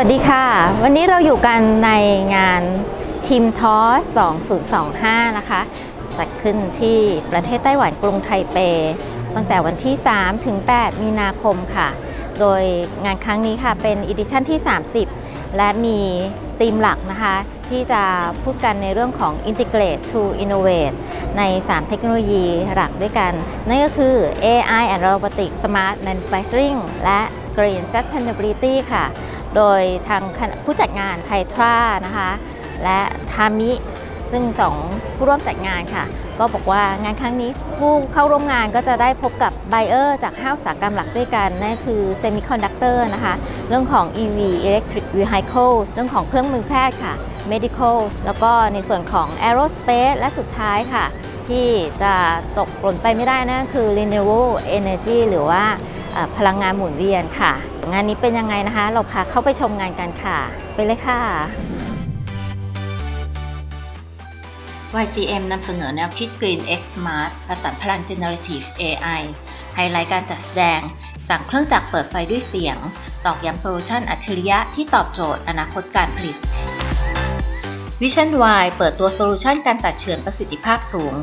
วัสดีค่ะ วันนี้เราอยู่กันในงานทีมทอส2025 นะคะ จัดขึ้นที่ประเทศไต้หวันกรุงไทเป ตั้งแต่วันที่ 3 ถึง 8 มีนาคมค่ะ โดยงานครั้งนี้ค่ะเป็นอีดิชั่นที่ 30 และมีธีมหลักนะคะ ที่จะพูดกันในเรื่องของ Integrate to Innovate ใน 3 เทคโนโลยีหลักด้วยกัน นั่นก็คือ AI and Robotic Smart Manufacturing และ Green Sustainability ค่ะ โดยทางผู้จัดงานไททรานะคะ และทามิซึ่งสองผู้ร่วมจัดงานค่ะ ก็บอกว่างานครั้งนี้ผู้เข้าร่วมงานก็จะได้พบกับไบเออร์จากห้าอุตสาหกรรมหลักด้วยกันนั่นคือเซมิคอนดักเตอร์นะคะ เรื่องของ EV Electric Vehicle เรื่องของเครื่องมือแพทย์ค่ะ Medical แล้วก็ในส่วนของ Aerospace และสุดท้ายค่ะ ที่จะตกหล่นไปไม่ได้นั่นคือ Renewable Energy หรือว่าพลังงานหมุนเวียนค่ะ งานนี้เป็นยังไงนะคะ เราพาเข้าไปชมงานกันค่ะ ไปเลยค่ะ YCM นำเสนอแนวคิด Green X Smart ผสานพลัง Generative AI ไฮไลท์การจัดแสดง สั่งเครื่องจักรเปิดไฟด้วยเสียง ตอกย้ำโซลูชันอัจฉริยะที่ตอบโจทย์อนาคตการผลิต Vision Y เปิดตัวโซลูชันการตัดเฉือนประสิทธิภาพสูง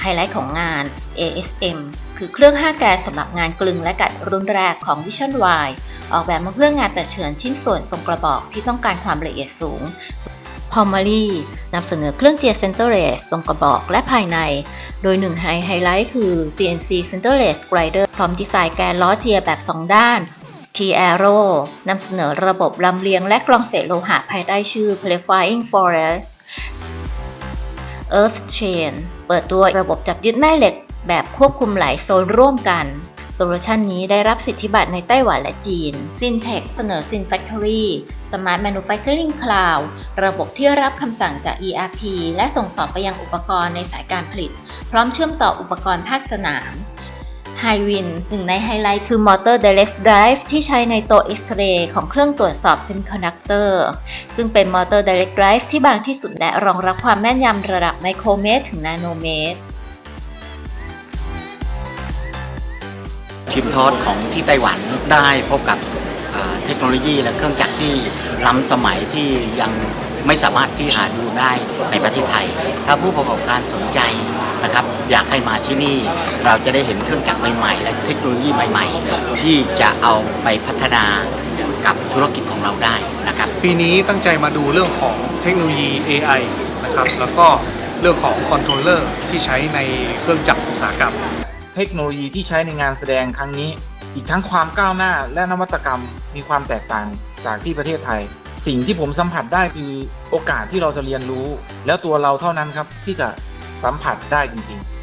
ไฮไลท์ของงาน ASM คือเครื่อง5แกนสำหรับงานกลึงและกัดรุ่นแรกของ Vision Y ออกแบบมาเพื่องานตัดเฉือนชิ้นส่วนทรงกระบอกที่ต้องการความละเอียดสูง พอม a รีนำเสนอเครื่องเจียร์เซนเตอร์เรสทรงกระบอกและภายใน โดยหนึ่งไฮไฮไลท์คือ CNC Centerless Grinder พร้อมดีไซน์แกนล้อเจียร์แบบ 2 ด้าน T Aero นำเสนอระบบลำเลียงและกรองเศษโลหะภายใต้ชื่อ Purifying Forest Earth Chain เปิดตัวระบบจับยึดแม่เหล็กแบบควบคุมหลายโซนร่วมกัน โซลูชันนี้ได้รับสิทธิบัตรในไต้หวันและจีน Syntech เสนอ Syn Factory Smart Manufacturing Cloud ระบบที่รับคำสั่งจาก ERP และส่งต่อไปยังอุปกรณ์ในสายการผลิต พร้อมเชื่อมต่ออุปกรณ์ภาคสนาม High Win หนึ่งในไฮไลท์คือ Motor Direct Drive ที่ใช้ในตัว X-ray ของเครื่องตรวจสอบ Semiconductor ซึ่งเป็น Motor Direct Drive ที่บางที่สุดและรองรับความแม่นยำระดับไมโครเมตรถึงนาโนเมตร ทีมทอดของที่ไต้หวันได้พบกับเทคโนโลยีและเครื่องจักรที่ล้ำสมัยที่ยังไม่สามารถที่หาดูได้ในประเทศไทย ถ้าผู้ประกอบการสนใจนะครับ อยากให้มาที่นี่เราจะได้เห็นเครื่องจักรใหม่ๆ และเทคโนโลยีใหม่ ๆ ที่จะเอาไปพัฒนากับธุรกิจของเราได้นะครับ ปีนี้ตั้งใจมาดูเรื่องของเทคโนโลยี AI นะครับแล้วก็เรื่องของคอนโทรลเลอร์ที่ใช้ในเครื่องจักรอุตสาหกรรม เทคโนโลยีที่ใช้ในงานแสดงครั้งนี้ อีกทั้งความก้าวหน้าและนวัตกรรมมีความแตกต่างจากที่ประเทศไทย สิ่งที่ผมสัมผัสได้คือโอกาสที่เราจะเรียนรู้ แล้วตัวเราเท่านั้นครับที่จะสัมผัสได้จริงๆ